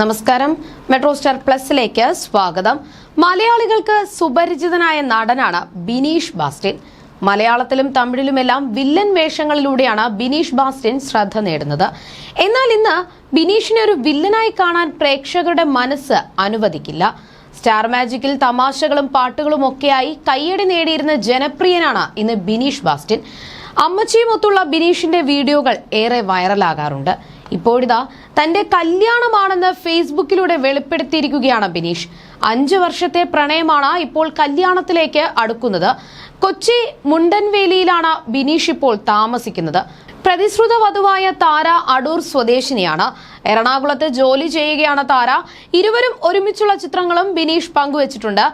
നമസ്കാരം. Metro star പ്ലസിലേക്ക് സ്വാഗതം. മലയാളികൾക്ക് സുപരിചിതനായ നടനാണ് ബിനീഷ് ബാസ്റ്റിൻ. മലയാളത്തിലും തമിഴിലുമെല്ലാം വില്ലൻ വേഷങ്ങളിലൂടെയാണ് ബിനീഷ് ബാസ്റ്റിൻ ശ്രദ്ധ നേടുന്നത്. എന്നാൽ ഇന്ന് ബിനീഷിനെ ഒരു വില്ലനായി കാണാൻ പ്രേക്ഷകരുടെ മനസ്സ് അനുവദിക്കില്ല. സ്റ്റാർ മാജിക്കിൽ തമാശകളും പാട്ടുകളും ഒക്കെയായി കയ്യടി നേടിയിരുന്ന ജനപ്രിയനാണ് ഇന്ന് ബിനീഷ് ബാസ്റ്റിൻ. അമ്മച്ചിയുമൊത്തുള്ള ബിനീഷിന്റെ വീഡിയോകൾ ഏറെ വൈറലാകാറുണ്ട്. ഇപ്പോഴിതാ തന്റെ കല്യാണമാണെന്ന് ഫേസ്ബുക്കിലൂടെ വെളിപ്പെടുത്തിയിരിക്കുകയാണ് ബിനീഷ്. അഞ്ചു വർഷത്തെ പ്രണയമാണ് ഇപ്പോൾ കല്യാണത്തിലേക്ക് അടുക്കുന്നത്. കൊച്ചി മുണ്ടൻവേലിയിലാണ് ബിനീഷ് ഇപ്പോൾ താമസിക്കുന്നത്. പ്രതിശ്രുത വധുവായ താര അടൂർ സ്വദേശിനിയാണ്. എറണാകുളത്ത് ജോലി ചെയ്യുകയാണ് താര. ഇരുവരും ഒരുമിച്ചുള്ള ചിത്രങ്ങളും ബിനീഷ് പങ്കുവച്ചിട്ടുണ്ട്.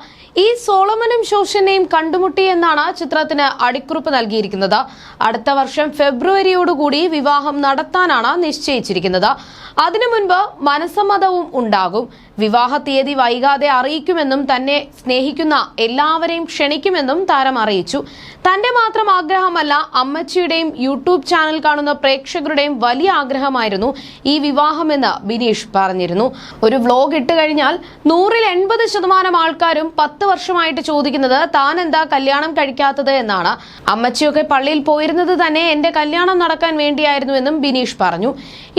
ഈ സോളമനും ശോഷനെയും കണ്ടുമുട്ടി എന്നാണ് ചിത്രത്തിന് അടിക്കുറിപ്പ് നൽകിയിരിക്കുന്നത്. അടുത്ത വർഷം ഫെബ്രുവരിയോടുകൂടി വിവാഹം നടത്താനാണ് നിശ്ചയിച്ചിരിക്കുന്നത്. അതിനു മുൻപ് മനസ്സമ്മതവും ഉണ്ടാകും. വിവാഹ തീയതി വൈകാതെ അറിയിക്കുമെന്നും തന്നെ സ്നേഹിക്കുന്ന എല്ലാവരെയും ക്ഷണിക്കുമെന്നും താരം അറിയിച്ചു. തന്റെ മാത്രം ആഗ്രഹമല്ല അമ്മച്ചിയുടെയും യൂട്യൂബ് ചാനൽ കാണുന്ന പ്രേക്ഷകരുടെയും വലിയ ആഗ്രഹമായിരുന്നു ഈ വിവാഹമെന്ന് ബിനീഷ് പറഞ്ഞിരുന്നു. ഒരു വ്ലോഗ് ഇട്ട് കഴിഞ്ഞാൽ നൂറിൽ എൺപത് ശതമാനം ആൾക്കാരും പത്ത് വർഷമായിട്ട് ചോദിക്കുന്നത് താൻ എന്താ കല്യാണം കഴിക്കാത്തത് എന്നാണ്. അമ്മച്ചിയൊക്കെ പള്ളിയിൽ പോയിരുന്നത് തന്നെ എന്റെ കല്യാണം നടക്കാൻ വേണ്ടിയായിരുന്നു എന്നും ബിനീഷ് പറഞ്ഞു.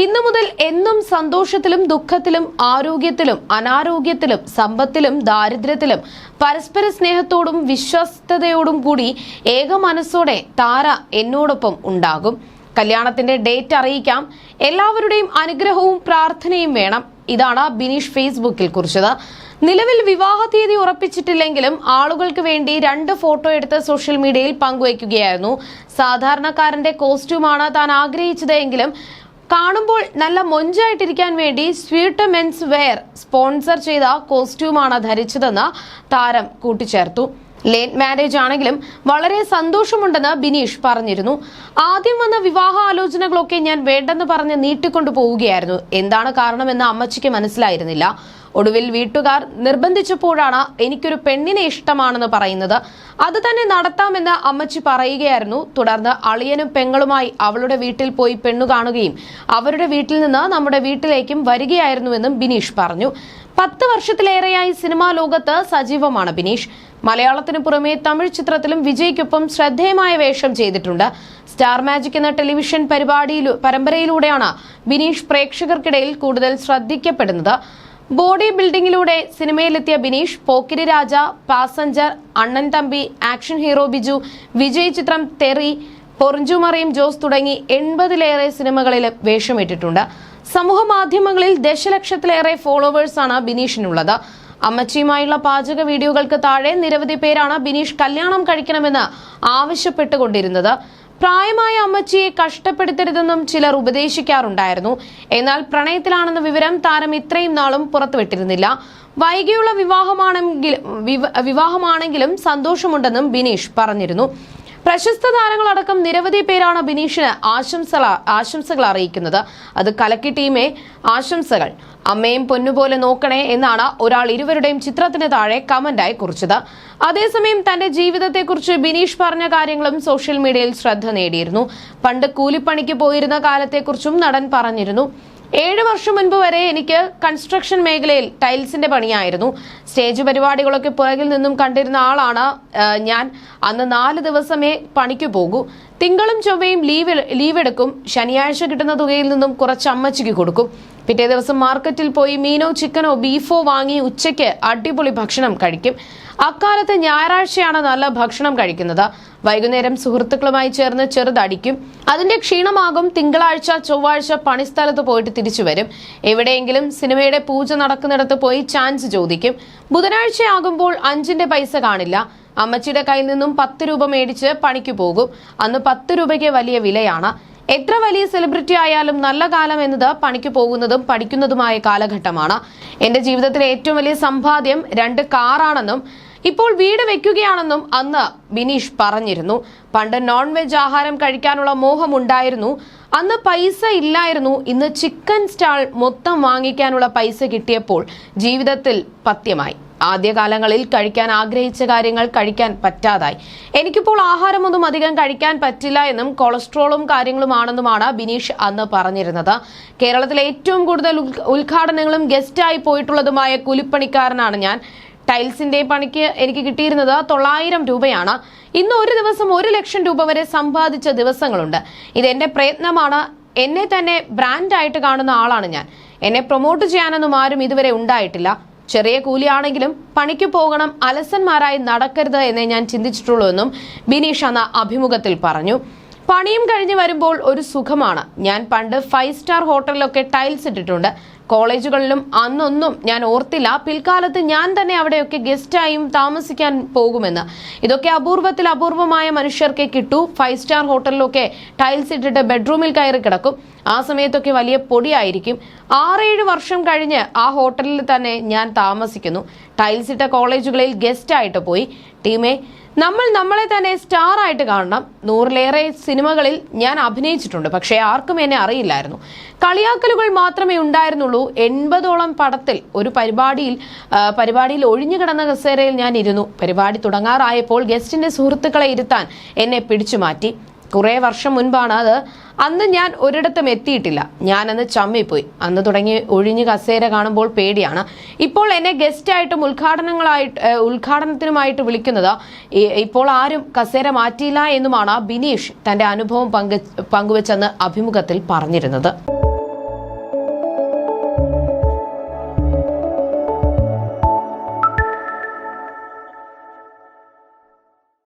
ഇന്നു മുതൽ എന്നും സന്തോഷത്തിലും ദുഃഖത്തിലും ആരോഗ്യത്തിലും അനാരോഗ്യത്തിലും സമ്പത്തിലും ദാരിദ്ര്യത്തിലും പരസ്പര സ്നേഹത്തോടും വിശ്വസ്തയോടും കൂടി ഏക മനസ്സോടെ താര എന്നോടൊപ്പം ഉണ്ടാകും. കല്യാണത്തിന്റെ ഡേറ്റ് അറിയിക്കാം. എല്ലാവരുടെയും അനുഗ്രഹവും പ്രാർത്ഥനയും വേണം. ഇതാണ് ബിനീഷ് ഫേസ്ബുക്കിൽ കുറിച്ചത്. നിലവിൽ വിവാഹ തീയതി ഉറപ്പിച്ചിട്ടില്ലെങ്കിലും ആളുകൾക്ക് വേണ്ടി രണ്ട് ഫോട്ടോ എടുത്ത് സോഷ്യൽ മീഡിയയിൽ പങ്കുവയ്ക്കുകയായിരുന്നു. സാധാരണക്കാരന്റെ കോസ്റ്റ്യൂമാണ് താൻ ആഗ്രഹിച്ചത് എങ്കിലും കാണുമ്പോൾ നല്ല മൊഞ്ചായിട്ടിരിക്കാൻ വേണ്ടി സ്വീറ്റ് മെൻസ് വെയർ സ്പോൺസർ ചെയ്ത കോസ്റ്റ്യൂമാണ് ധരിച്ചതെന്ന് താരം കൂട്ടിച്ചേർത്തു. ലേറ്റ് മാരേജ് ആണെങ്കിലും വളരെ സന്തോഷമുണ്ടെന്ന് ബിനീഷ് പറഞ്ഞിരുന്നു. ആദ്യം വന്ന വിവാഹ ആലോചനകളൊക്കെ ഞാൻ വേണ്ടെന്ന് പറഞ്ഞ് നീട്ടിക്കൊണ്ടു പോവുകയായിരുന്നു എന്താണ് കാരണമെന്ന് അമ്മച്ചിക്ക് മനസ്സിലായിരുന്നില്ല. ഒടുവിൽ വീട്ടുകാർ നിർബന്ധിച്ചപ്പോഴാണ് എനിക്കൊരു പെണ്ണിനെ ഇഷ്ടമാണെന്ന് പറയുന്നത്. അത് തന്നെ നടത്താമെന്ന് അമ്മച്ചി പറയുകയായിരുന്നു. തുടർന്ന് അളിയനും പെങ്ങളുമായി അവളുടെ വീട്ടിൽ പോയി പെണ്ണു കാണുകയും അവരുടെ വീട്ടിൽ നിന്ന് നമ്മുടെ വീട്ടിലേക്കും വരികയായിരുന്നുവെന്നും ബിനീഷ് പറഞ്ഞു. പത്ത് വർഷത്തിലേറെയായി സിനിമാ ലോകത്ത് സജീവമാണ് ബിനീഷ്. മലയാളത്തിനു പുറമെ തമിഴ് ചിത്രത്തിലും വിജയ്ക്കൊപ്പം ശ്രദ്ധേയമായ വേഷം ചെയ്തിട്ടുണ്ട്. സ്റ്റാർ മാജിക് എന്ന ടെലിവിഷൻ പരിപാടിയിലൂ പരമ്പരയിലൂടെയാണ് ബിനീഷ് പ്രേക്ഷകർക്കിടയിൽ കൂടുതൽ ശ്രദ്ധിക്കപ്പെടുന്നത്. ബോഡി ബിൽഡിംഗിലൂടെ സിനിമയിലെത്തിയ Bineesh Pokkiri Raja Passenger Annan Thambi Action Hero Biju Vijay ചിത്രം തെറി പൊറിഞ്ചുമറിയും ജോസ് തുടങ്ങി എൺപതിലേറെ സിനിമകളിൽ വേഷമിട്ടിട്ടുണ്ട്. സമൂഹ മാധ്യമങ്ങളിൽ ദശലക്ഷത്തിലേറെ ഫോളോവേഴ്സാണ് ബിനീഷിനുള്ളത്. അമ്മച്ചിയുമായുള്ള പാചക വീഡിയോകൾക്ക് താഴെ നിരവധി പേരാണ് ബിനീഷ് കല്യാണം കഴിക്കണമെന്ന് ആവശ്യപ്പെട്ടുകൊണ്ടിരുന്നത്. പ്രായമായ അമ്മച്ചിയെ കഷ്ടപ്പെടുത്തരുതെന്നും ചിലർ ഉപദേശിക്കാറുണ്ടായിരുന്നു. എന്നാൽ പ്രണയത്തിലാണെന്ന വിവരം താരം ഇത്രയും നാളും പുറത്തുവിട്ടിരുന്നില്ല. വൈകിയുള്ള വിവാഹമാണെങ്കിൽ വിവാഹമാണെങ്കിലും സന്തോഷമുണ്ടെന്നും ബിനീഷ് പറഞ്ഞിരുന്നു. പ്രശസ്ത താരങ്ങളടക്കം നിരവധി പേരാണ് ബിനീഷിന് ആശംസകൾ ആശംസകൾ അറിയിക്കുന്നത്. അത് കലക്കി ടീമെ ആശംസകൾ. അമ്മയും പൊന്നുപോലെ നോക്കണേ എന്നാണ് ഒരാൾ ഇരുവരുടെയും ചിത്രത്തിന് താഴെ കമന്റായി കുറിച്ചത്. അതേസമയം തന്റെ ജീവിതത്തെക്കുറിച്ച് ബിനീഷ് പറഞ്ഞ കാര്യങ്ങളും സോഷ്യൽ മീഡിയയിൽ ശ്രദ്ധ നേടിയിരുന്നു. പണ്ട് കൂലിപ്പണിക്ക് പോയിരുന്ന കാലത്തെക്കുറിച്ചും നടൻ പറഞ്ഞിരുന്നു. ഏഴ് വർഷം മുൻപ് വരെ എനിക്ക് കൺസ്ട്രക്ഷൻ മേഖലയിൽ ടൈൽസിന്റെ പണിയായിരുന്നു. സ്റ്റേജ് പരിപാടികളൊക്കെ പുറകിൽ നിന്നും കണ്ടിരുന്ന ആളാണ് ഞാൻ. അന്ന് നാല് ദിവസമേ പണിക്ക് പോകൂ. തിങ്കളും ചൊവ്വയും ലീവ് ലീവ് എടുക്കും ശനിയാഴ്ച കിട്ടുന്ന തുകയിൽ നിന്നും കുറച്ച് അമ്മച്ചിക്ക് കൊടുക്കും. പിറ്റേ ദിവസം മാർക്കറ്റിൽ പോയി മീനോ ചിക്കനോ ബീഫോ വാങ്ങി ഉച്ചയ്ക്ക് അടിപൊളി ഭക്ഷണം കഴിക്കും. അക്കാലത്ത് ഞായറാഴ്ചയാണ് നല്ല ഭക്ഷണം കഴിക്കുന്നത്. വൈകുന്നേരം സുഹൃത്തുക്കളുമായി ചേർന്ന് ചെറുതടിക്കും. അതിന്റെ ക്ഷീണമാകും. തിങ്കളാഴ്ച ചൊവ്വാഴ്ച പണിസ്ഥലത്ത് പോയിട്ട് തിരിച്ചു വരും. എവിടെയെങ്കിലും സിനിമയുടെ പൂജ നടക്കുന്നിടത്ത് പോയി ചാൻസ് ചോദിക്കും. ബുധനാഴ്ച ആകുമ്പോൾ അഞ്ചിന്റെ പൈസ കാണില്ല. അമ്മച്ചിയുടെ കയ്യിൽ നിന്നും പത്ത് രൂപ മേടിച്ച് പണിക്ക് പോകും. അന്ന് പത്ത് രൂപയ്ക്ക് വലിയ വിലയാണ്. എത്ര വലിയ സെലിബ്രിറ്റി ആയാലും നല്ല കാലം എന്നത് പണിക്ക് പോകുന്നതും പഠിക്കുന്നതുമായ കാലഘട്ടമാണ്. എന്റെ ജീവിതത്തിലെ ഏറ്റവും വലിയ സമ്പാദ്യം രണ്ട് കാറാണെന്നും ഇപ്പോൾ വീട് വെക്കുകയാണെന്നും അന്ന് ബിനീഷ് പറഞ്ഞിരുന്നു. പണ്ട് നോൺ വെജ് ആഹാരം കഴിക്കാനുള്ള മോഹമുണ്ടായിരുന്നു. അന്ന് പൈസ ഇല്ലായിരുന്നു. ഇന്ന് ചിക്കൻ സ്റ്റാൾ മൊത്തം വാങ്ങിക്കാനുള്ള പൈസ കിട്ടിയപ്പോൾ ജീവിതത്തിൽ പത്യമായി. ആദ്യകാലങ്ങളിൽ കഴിക്കാൻ ആഗ്രഹിച്ച കാര്യങ്ങൾ കഴിക്കാൻ പറ്റാതായി. എനിക്കിപ്പോൾ ആഹാരമൊന്നും അധികം കഴിക്കാൻ പറ്റില്ല എന്നും കൊളസ്ട്രോളും കാര്യങ്ങളുമാണെന്നുമാണ് ബിനീഷ് അന്ന് പറഞ്ഞിരുന്നത്. കേരളത്തിലെ ഏറ്റവും കൂടുതൽ ഉദ്ഘ- ഉദ്ഘാടനങ്ങളും ഗസ്റ്റായി പോയിട്ടുള്ളതുമായ കുലിപ്പണിക്കാരനാണ് ഞാൻ. ടൈൽസിന്റെ പണിക്ക് എനിക്ക് കിട്ടിയിരുന്നത് തൊള്ളായിരം രൂപയാണ്. ഇന്ന് ഒരു ദിവസം ഒരു ലക്ഷം രൂപ വരെ സമ്പാദിച്ച ദിവസങ്ങളുണ്ട്. ഇതെന്റെ പ്രയത്നമാണ്. എന്നെ തന്നെ ബ്രാൻഡായിട്ട് കാണുന്ന ആളാണ് ഞാൻ. എന്നെ പ്രൊമോട്ട് ചെയ്യാനൊന്നും ആരും ഇതുവരെ ഉണ്ടായിട്ടില്ല. ചെറിയ കൂലിയാണെങ്കിലും പണിക്ക് പോകണം അലസന്മാരായി നടക്കരുത് എന്നേ ഞാൻ ചിന്തിച്ചിട്ടുള്ളൂ എന്നും ബിനീഷ് അന്ന് അഭിമുഖത്തിൽ പറഞ്ഞു. പണിയും കഴിഞ്ഞ് വരുമ്പോൾ ഒരു സുഖമാണ്. ഞാൻ പണ്ട് ഫൈവ് സ്റ്റാർ ഹോട്ടലിലൊക്കെ ടൈൽസ് ഇട്ടിട്ടുണ്ട്. കോളേജുകളിലും അന്നൊന്നും ഞാൻ ഓർത്തില്ല. പിൽക്കാലത്ത് ഞാൻ തന്നെ അവിടെയൊക്കെ ഗസ്റ്റായും താമസിക്കാൻ പോകുമെന്ന്. ഇതൊക്കെ അപൂർവത്തിൽ അപൂർവമായ മനുഷ്യർക്കേ കിട്ടൂ. ഫൈവ് സ്റ്റാർ ഹോട്ടലിലൊക്കെ ടൈൽസ് ഇട്ടിട്ട് ബെഡ്റൂമിൽ കയറി കിടക്കും. ആ സമയത്തൊക്കെ വലിയ പൊടിയായിരിക്കും. ആറേഴ് വർഷം കഴിഞ്ഞ് ആ ഹോട്ടലിൽ തന്നെ ഞാൻ താമസിക്കുന്നു. ടൈൽസ് ഇട്ട കോളേജുകളിൽ ഗസ്റ്റായിട്ട് പോയി. ടീമേ നമ്മൾ നമ്മളെ തന്നെ സ്റ്റാർ ആയിട്ട് കാണണം. നൂറിലേറെ സിനിമകളിൽ ഞാൻ അഭിനയിച്ചിട്ടുണ്ട് പക്ഷേ ആർക്കും എന്നെ അറിയില്ലായിരുന്നു. കളിയാക്കലുകൾ മാത്രമേ ഉണ്ടായിരുന്നുള്ളൂ. എൺപതോളം പടത്തിൽ ഒരു പരിപാടിയിൽ പരിപാടിയിൽ ഒഴിഞ്ഞു കിടന്ന കസേരയിൽ ഞാൻ ഇരുന്നു പരിപാടി തുടങ്ങാറായപ്പോൾ ഗസ്റ്റിന്റെ സുഹൃത്തുക്കളെ ഇരുത്താൻ എന്നെ പിടിച്ചു മാറ്റി. കുറേ വർഷം മുൻപാണ് അത്. അന്ന് ഞാൻ ഒരിടത്തും എത്തിയിട്ടില്ല. ഞാനന്ന് ചമ്മിപ്പോയി. അന്ന് തുടങ്ങി ഒഴിഞ്ഞ് കസേര കാണുമ്പോൾ പേടിയാണ്. ഇപ്പോൾ എന്നെ ഗസ്റ്റായിട്ടും ഉദ്ഘാടനങ്ങളായിട്ട് ഉദ്ഘാടനത്തിനുമായിട്ട് വിളിക്കുന്നത് ഇപ്പോൾ ആരും കസേര മാറ്റിയില്ല എന്നുമാണ് ബിനീഷ് തന്റെ അനുഭവം പങ്ക് പങ്കുവച്ചെന്ന് അഭിമുഖത്തിൽ പറഞ്ഞിരുന്നത്.